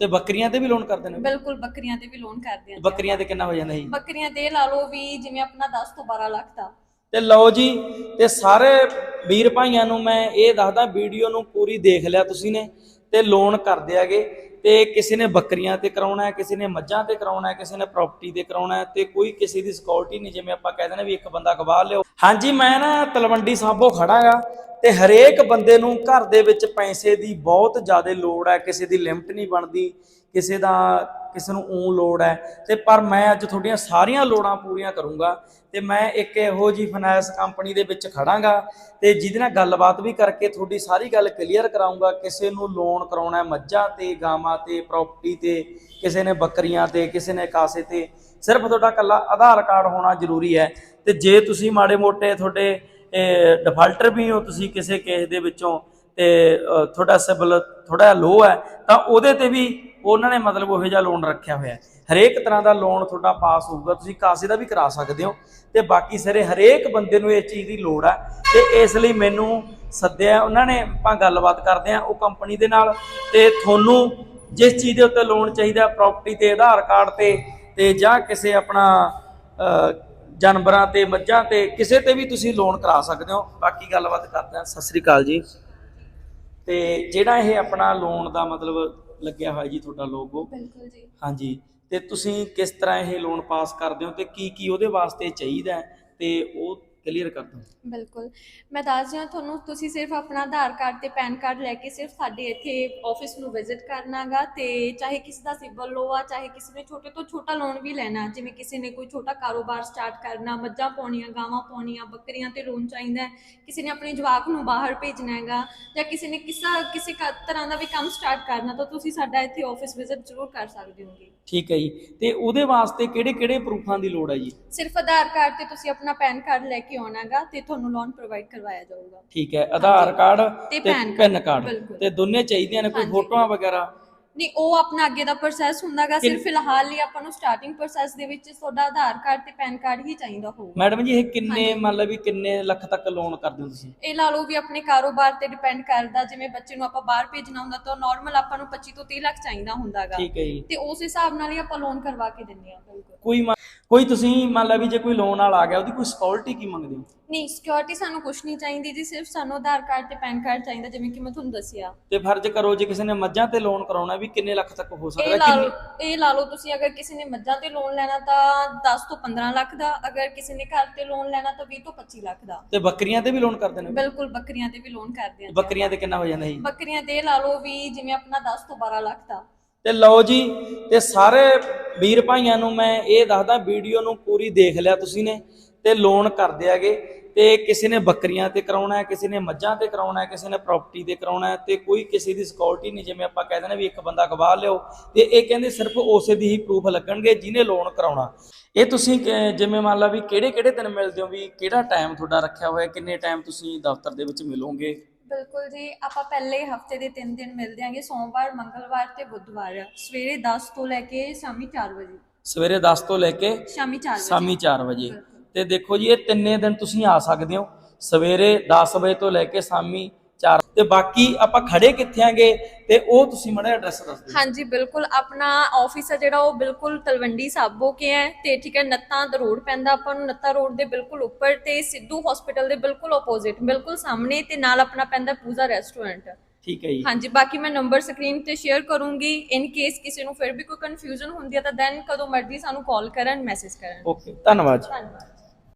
ਤੇ ਬੱਕਰੀਆਂ ਤੇ ਵੀ ਲੋਨ ਕਰਦੇ ਨੇ? ਬਿਲਕੁਲ ਬੱਕਰੀਆਂ ਤੇ ਵੀ ਲੋਨ ਕਰਦੇ ਆ। ਬੱਕਰੀਆਂ ਤੇ ਕਿੰਨਾ ਹੋ ਜਾਂਦਾ ਜੀ? ਬੱਕਰੀਆਂ ਤੇ ਲਾ ਲਓ ਵੀ ਜਿਵੇਂ ਆਪਣਾ 10 ਤੋਂ 12 ਲੱਖ ਦਾ। ਤੇ ਲਓ ਜੀ ਤੇ ਸਾਰੇ ਵੀਰ ਭਾਈਆਂ ਨੂੰ ਮੈਂ ਇਹ ਦੱਸਦਾ ਵੀਡੀਓ ਨੂੰ ਪੂਰੀ ਦੇਖ ਲਿਆ ਤੁਸੀਂ ਨੇ ਤੇ ਲੋਨ ਕਰਦੇ ਆਗੇ। ਤੇ ਕਿਸੇ ਨੇ ਬੱਕਰੀਆਂ ਤੇ ਕਰਾਉਣਾ ਹੈ ਕਿਸੇ ਨੇ ਮੱਝਾਂ ਤੇ ਕਰਾਉਣਾ ਹੈ ਕਿਸੇ ਨੇ ਪ੍ਰਾਪਰਟੀ ਤੇ ਕਰਾਉਣਾ ਹੈ ਤੇ ਕੋਈ ਕਿਸੇ ਦੀ ਸਿਕਿਉਰਿਟੀ ਨਹੀਂ ਜਿਵੇਂ ਆਪਾਂ ਕਹਿੰਦੇ ਨੇ ਵੀ ਇੱਕ ਬੰਦਾ ਗਵਾਹ ਲਿਓ। ਹਾਂਜੀ ਮੈਂ ਨਾ ਤਲਵੰਡੀ ਸਾਬੋ ਖੜਾਗਾ ਤੇ ਹਰੇਕ ਬੰਦੇ ਨੂੰ ਘਰ ਦੇ ਵਿੱਚ ਪੈਸੇ ਦੀ ਬਹੁਤ ਜ਼ਿਆਦਾ ਲੋੜ ਹੈ, ਕਿਸੇ ਦੀ ਲਿਮਟ ਨਹੀਂ ਬਣਦੀ, ਕਿਸੇ ਦਾ, ਕਿਸੇ ਨੂੰ ਊਂ ਲੋੜ ਹੈ। ਤੇ ਪਰ ਮੈਂ ਅੱਜ ਤੁਹਾਡੀਆਂ ਸਾਰੀਆਂ ਲੋੜਾਂ ਪੂਰੀਆਂ ਕਰੂੰਗਾ ਤੇ ਮੈਂ ਇੱਕ ਇਹੋ ਜੀ ਫਾਈਨੈਂਸ ਕੰਪਨੀ ਦੇ ਵਿੱਚ ਖੜਾਂਗਾ ਤੇ ਜਿਹਦੇ ਨਾਲ ਗੱਲਬਾਤ ਵੀ ਕਰਕੇ ਤੁਹਾਡੀ ਸਾਰੀ ਗੱਲ ਕਲੀਅਰ ਕਰਾਉਂਗਾ। ਕਿਸੇ ਨੂੰ ਲੋਨ ਕਰਾਉਣਾ ਹੈ ਮੱਝਾਂ ਤੇ, ਗਾਵਾਂ ਤੇ ਪ੍ਰਾਪਰਟੀ ਤੇ, ਕਿਸੇ ਨੇ ਬੱਕਰੀਆਂ ਤੇ, ਕਿਸੇ ਨੇ ਕਾਸੇ ਤੇ। ਸਿਰਫ ਤੁਹਾਡਾ ਕੱਲਾ ਆਧਾਰ ਕਾਰਡ ਹੋਣਾ ਜ਼ਰੂਰੀ ਹੈ ਤੇ ਜੇ ਤੁਸੀਂ ਮਾੜੇ ਮੋਟੇ ਤੁਹਾਡੇ ਡਿਫਾਲਟਰ ਵੀ ਹੋ ਤੁਸੀਂ ਕਿਸੇ ਕੇਸ ਦੇ ਵਿੱਚੋਂ ਤੇ ਤੁਹਾਡਾ ਸਿਬਲ ਥੋੜਾ ਲੋ ਹੈ, ਤਾਂ ਉਹਦੇ ਤੇ ਵੀ ਉਹਨਾਂ ਨੇ ਮਤਲਬ ਉਹੋ ਜਿਹਾ ਲੋਨ ਰੱਖਿਆ ਹੋਇਆ ਹਰੇਕ ਤਰ੍ਹਾਂ ਦਾ ਲੋਨ ਤੁਹਾਡਾ ਪਾਸ ਹੋਊਗਾ, ਤੁਸੀਂ ਕਾਸੇ ਦਾ ਵੀ ਕਰਾ ਸਕਦੇ ਹੋ। ਤੇ ਬਾਕੀ ਸਾਰੇ ਹਰੇਕ ਬੰਦੇ ਨੂੰ ਇਸ ਚੀਜ਼ ਦੀ ਲੋੜ ਹੈ। ਤੇ ਇਸ ਲਈ ਮੈਨੂੰ ਸੱਦਿਆ, ਉਹਨਾਂ ਨੇ ਆਪਾਂ ਗੱਲਬਾਤ ਕਰਦੇ ਆ ਉਹ ਕੰਪਨੀ ਦੇ ਨਾਲ। ਤੇ ਤੁਹਾਨੂੰ ਜਿਸ ਚੀਜ਼ ਦੇ ਉੱਤੇ ਲੋਨ ਚਾਹੀਦਾ ਪ੍ਰਾਪਰਟੀ ਤੇ, ਆਧਾਰ ਕਾਰਡ ਤੇ ਤੇ ਜਾਂ ਕਿਸੇ ਆਪਣਾ ਜਾਨਵਰਾਂ ਤੇ ਮੱਝਾਂ ਤੇ ਕਿਸੇ ਤੇ ਵੀ ਤੁਸੀਂ ਲੋਨ ਕਰਾ ਸਕਦੇ ਹੋ। ਬਾਕੀ ਗੱਲਬਾਤ ਕਰਦੇ ਹਾਂ। ਸਤਿ ਸ੍ਰੀ ਅਕਾਲ ਜੀ। ਤੇ ਜਿਹੜਾ ਇਹ ਆਪਣਾ ਲੋਨ ਦਾ ਮਤਲਬ ਲੱਗਿਆ ਹੋਇਆ ਜੀ ਤੁਹਾਡਾ ਲੋਗੋ ਬਿਲਕੁਲ ਜੀ। ਹਾਂਜੀ। ਤੇ ਤੁਸੀਂ ਕਿਸ ਤਰ੍ਹਾਂ ਇਹ ਲੋਨ ਪਾਸ ਕਰਦੇ ਹੋ ਤੇ ਕੀ ਕੀ ਉਹਦੇ ਵਾਸਤੇ ਚਾਹੀਦਾ ਤੇ ਉਹ ਕਲੀਅਰ ਕਰ ਦਿਓ। ਬਿਲਕੁਲ। ਮੈਂ ਦੱਸਦੀ ਹਾਂ ਤੁਹਾਨੂੰ ਤੁਸੀਂ ਸਿਰਫ ਆਪਣਾ ਆਧਾਰ ਕਾਰਡ ਤੇ ਪੈਨ ਕਾਰਡ ਲੈ ਕੇ ਸਿਰਫ ਸਾਡੇ ਇੱਥੇ ਆਫਿਸ ਨੂੰ ਵਿਜ਼ਿਟ ਕਰਨਾਗਾ ਤੇ ਚਾਹੇ ਕਿਸੇ ਦਾ ਸਿਬਲ ਲੋ ਆ ਚਾਹੇ ਕਿਸੇ ਨੇ ਛੋਟੇ ਤੋਂ ਛੋਟਾ ਲੋਨ ਵੀ ਲੈਣਾ ਜਿਵੇਂ ਕਿਸੇ ਨੇ ਕੋਈ ਛੋਟਾ ਕਾਰੋਬਾਰ ਸਟਾਰਟ ਕਰਨਾ ਮੱਝਾਂ ਪਾਉਣੀਆਂ ਗਾਵਾਂ ਪਾਉਣੀਆਂ ਬੱਕਰੀਆਂ ਤੇ ਲੋਨ ਚਾਹੀਦਾ ਹੈ ਕਿਸੇ ਨੇ ਆਪਣੇ ਜਵਾਕ ਨੂੰ ਬਾਹਰ ਭੇਜਣਾ ਹੈਗਾ ਜਾਂ ਕਿਸੇ ਨੇ ਕਿਸਾ ਕਿਸੇ ਕ- ਤਰ੍ਹਾਂ ਦਾ ਵੀ ਕੰਮ ਸਟਾਰਟ ਕਰਨਾ ਤਾਂ ਤੁਸੀਂ ਸਾਡਾ ਇੱਥੇ ਆਫਿਸ ਵਿਜ਼ਿਟ ਜ਼ਰੂਰ ਕਰ ਸਕਦੇ ਹੋਗੇ। ਠੀਕ ਹੈ ਜੀ। ਤੇ ਉਹਦੇ ਵਾਸਤੇ ਕਿਹੜੇ ਕਿਹੜੇ ਪ੍ਰੂਫਾਂ ਦੀ ਲੋੜ ਹੈ ਜੀ? ਸਿਰਫ ਆਧਾਰ ਕਾਰਡ ਤੇ ਤੁਸੀਂ ਆਪਣਾ ਪੈਨ ਕਾਰਡ ਲੈ ਕੇ ਆਉਣਾਗਾ ਤੇ ਤੁਹਾਨੂੰ ਲੋਨ ਪ੍ਰੋਵਾਈਡ ਕਰਵਾਇਆ ਜਾਊਗਾ ਠੀਕ ਹੈ ਆਧਾਰ ਕਾਰਡ ਤੇ ਪੈਨ ਕਾਰਡ ਬਿਲਕੁਲ। ਤੇ ਦੋਨੇ ਚਾਹੀਦੀਆਂ ਨੇ ਕੋਈ ਹਾਂਜੀ। ਫੋਟੋਆਂ ਵਗੈਰਾ ਨਹੀਂ ਉਹ ਆਪਣਾ ਅੱਗੇ ਦਾ ਪ੍ਰੋਸੈਸ ਹੁੰਦਾਗਾ ਸਿਰਫ ਫਿਲਹਾਲ ਲਈ ਆਪਾਂ ਨੂੰ ਸਟਾਰਟਿੰਗ ਪ੍ਰੋਸੈਸ ਦੇ ਵਿੱਚ ਤੁਹਾਡਾ ਆਧਾਰ ਕਾਰਡ ਤੇ ਪੈਨ ਕਾਰਡ ਹੀ ਚਾਹੀਦਾ ਹੋਊਗਾ ਮੈਡਮ ਜੀ ਇਹ ਕਿੰਨੇ ਮੰਨ ਲਓ ਵੀ ਕਿੰਨੇ ਲੱਖ ਤੱਕ ਲੋਨ ਕਰਦੇ ਹੋ ਤੁਸੀਂ? ਇਹ ਲਾ ਲਓ ਵੀ ਆਪਣੇ ਕਾਰੋਬਾਰ ਤੇ ਡਿਪੈਂਡ ਕਰਦਾ ਜਿਵੇਂ ਬੱਚੇ ਨੂੰ ਆਪਾਂ ਬਾਹਰ ਭੇਜਣਾ ਹੁੰਦਾ ਤਾਂ ਨਾਰਮਲ ਆਪਾਂ ਨੂੰ 25 ਤੋਂ 30 ਲੱਖ ਚਾਹੀਦਾ ਹੁੰਦਾਗਾ। ਠੀਕ ਹੈ ਜੀ। ਤੇ ਉਸ ਹਿਸਾਬ ਨਾਲ ਹੀ ਆਪਾਂ ਲੋਨ ਕਰਵਾ ਕੇ ਦਿੰਦੇ ਆ ਬਿਲਕੁਲ। ਕੋਈ ਕੋਈ ਤੁਸੀਂ ਮੰਨ ਲਓ ਵੀ ਜੇ ਕੋਈ ਲੋਨ ਵਾਲਾ ਆ ਗਿਆ ਉਹਦੀ ਕੋਈ ਸਿਕਿਉਰਿਟੀ ਕੀ ਮੰਗਦੇ ਹੋ? ਨਹੀਂ ਸਿਕਿਉਰਿਟੀ ਸਾਨੂੰ ਕੁਝ ਨਹੀਂ ਚਾਹੀਦੀ ਜੀ ਸਿਰਫ ਸਾਨੂੰ ਆਧਾਰ ਕਾਰਡ ਤੇ ਪੈਨ ਕਾਰਡ ਚਾਹੀਦਾ ਜਿਵੇਂ ਕਿ ਮੈਂ ਤੁਹਾਨੂੰ ਦੱਸਿਆ। ਤੇ ਫਰਜ਼ ਕਰੋ ਜੇ ਕਿਸੇ ਨੇ ਮੱਝਾਂ ਤੇ ਲੋਨ ਕਰਾਉਣਾ ਵੀ ਕਿੰਨੇ ਲੱਖ ਤੱਕ ਹੋ ਇਹ ਸਕਦਾ ਲਾ ਕਿੰਨੇ? ਇਹ ਲਾ ਲਓ ਤੁਸੀਂ ਅਗਰ ਕਿਸੇ ਨੇ ਮੱਝਾਂ ਤੇ ਲੋਨ ਲੈਣਾ ਤਾਂ 10 ਤੋਂ 15 ਲੱਖ ਦਾ ਅਗਰ ਕਿਸੇ ਨੇ ਘਰ ਤੇ ਲੋਨ ਲੈਣਾ ਤਾਂ 20 ਤੋਂ 25 ਲੱਖ ਦਾ। ਤੇ ਬੱਕਰੀਆਂ ਤੇ ਵੀ ਲੋਨ ਕਰਦੇ ਨੇ? ਬਿਲਕੁਲ ਬੱਕਰੀਆਂ ਤੇ ਵੀ ਲੋਨ ਕਰਦੇ ਆ। ਜੀ। ਬੱਕਰੀਆਂ ਤੇ ਕਿੰਨਾ ਹੋ ਜਾਂਦਾ ਜੀ? ਬੱਕਰੀਆਂ ਤੇ ਲਾ ਲਓ ਵੀ ਜਿਵੇਂ ਆਪਣਾ 10 ਤੋਂ 12 ਲੱਖ ਦਾ। ਤੇ ਲਓ ਜੀ ਤੇ ਸਾਰੇ ਵੀਰ ਭਾਈਆਂ ਨੂੰ ਮੈਂ ਇਹ ਦੱਸਦਾ ਵੀਡੀਓ ਨੂੰ ਪੂਰੀ ਦੇਖ ਲਿਆ ਤੁਸੀਂ ਨੇ ਤੇ ਲੋਨ ਕਰਦੇ ਆਗੇ ਤੇ ਕਿਸੇ ਨੇ ਬੱਕਰੀਆਂ ਤੇ ਕਰਾਉਣਾ ਹੈ ਕਿਸੇ ਨੇ ਮੱਝਾਂ ਤੇ ਕਰਾਉਣਾ ਹੈ ਕਿਸੇ ਨੇ ਪ੍ਰਾਪਰਟੀ ਤੇ ਕਰਾਉਣਾ ਹੈ ਤੇ ਕੋਈ ਕਿਸੇ ਦੀ ਸਿਕਿਉਰਿਟੀ ਨਹੀਂ ਜਿਵੇਂ ਆਪਾਂ ਕਹਿੰਦੇ ਨੇ ਵੀ ਇੱਕ ਬੰਦਾ ਗਵਾਹ ਲਿਓ ਤੇ ਇਹ ਕਹਿੰਦੇ ਸਿਰਫ ਉਸੇ ਦੀ ਹੀ ਪ੍ਰੂਫ ਲੱਗਣਗੇ ਜਿਹਨੇ ਲੋਨ ਕਰਾਉਣਾ। ਇਹ ਤੁਸੀਂ ਜਿਵੇਂ ਮੰਨ ਲਾ ਵੀ ਕਿਹੜੇ ਕਿਹੜੇ ਦਿਨ ਮਿਲਦੇ ਹੋ ਵੀ ਕਿਹੜਾ ਟਾਈਮ ਤੁਹਾਡਾ ਰੱਖਿਆ ਹੋਇਆ ਕਿੰਨੇ ਟਾਈਮ ਤੁਸੀਂ ਦਫ਼ਤਰ ਦੇ ਵਿੱਚ ਮਿਲੋਗੇ? ਬਿਲਕੁਲ ਜੀ ਆਪਾਂ ਪਹਿਲੇ ਹਫ਼ਤੇ ਦੇ 3 ਦਿਨ ਮਿਲਦੇ ਆਂਗੇ ਸੋਮਵਾਰ ਮੰਗਲਵਾਰ ਤੇ ਬੁੱਧਵਾਰ। ਸਵੇਰੇ 10 ਤੋਂ ਲੈ ਕੇ ਸ਼ਾਮੀ 4 ਵਜੇ। ਸਵੇਰੇ 10 ਤੋਂ ਲੈ ਕੇ ਸ਼ਾਮੀ 4 ਵਜੇ। ਸ਼ਾਮੀ 4 ਵਜੇ। ਤੇ ਦੇਖੋ ਜੀ ਇਹ ਤਿੰਨੇ ਦਿਨ ਤੁਸੀਂ ਆ ਸਕਦੇ ਹੋ। ਸਵੇਰੇ 10 ਵਜੇ ਤੋਂ ਲੈ ਕੇ ਸ਼ਾਮੀ 4 ਤੇ ਬਾਕੀ ਆਪਾਂ ਖੜੇ ਕਿੱਥੇ ਆਂਗੇ ਤੇ ਉਹ ਤੁਸੀਂ ਮੜਾ ਐਡਰੈਸ ਦੱਸ ਦਿਓ। ਹਾਂਜੀ ਬਿਲਕੁਲ। ਆਪਣਾ ਆਫਿਸ ਹੈ ਜਿਹੜਾ ਉਹ ਬਿਲਕੁਲ ਤਲਵੰਡੀ ਸਾਬੋ ਕੇ ਹੈ ਤੇ ਠੀਕ ਹੈ ਨੱਤਾ ਰੋਡ ਪੈਂਦਾ ਆਪਾਂ ਨੂੰ। ਨੱਤਾ ਰੋਡ ਦੇ ਬਿਲਕੁਲ ਉੱਪਰ ਤੇ ਸਿੱਧੂ ਹਸਪੀਟਲ ਦੇ ਬਿਲਕੁਲ ਆਪੋਜ਼ਿਟ ਬਿਲਕੁਲ ਸਾਹਮਣੇ ਤੇ ਨਾਲ ਆਪਣਾ ਪੈਂਦਾ ਪੂਜ਼ਾ ਰੈਸਟੋਰੈਂਟ ਠੀਕ ਹੈ ਜੀ। ਹਾਂਜੀ ਬਾਕੀ ਮੈਂ ਨੰਬਰ ਸਕਰੀਨ ਤੇ ਸ਼ੇਅਰ ਕਰੂੰਗੀ। ਇਨ ਕੇਸ ਕਿਸੇ ਨੂੰ ਫਿਰ ਵੀ ਕੋਈ ਕਨਫਿਊਜ਼ਨ ਹੁੰਦੀ ਹੈ ਤਾਂ ਦੈਨ ਕਦੋਂ ਮਰਜ਼ੀ ਸਾਨੂੰ ਕਾਲ ਕਰਨ ਮੈਸੇਜ ਕਰਨ। ਓਕੇ ਧੰਨਵਾਦ ਧੰਨਵਾਦ।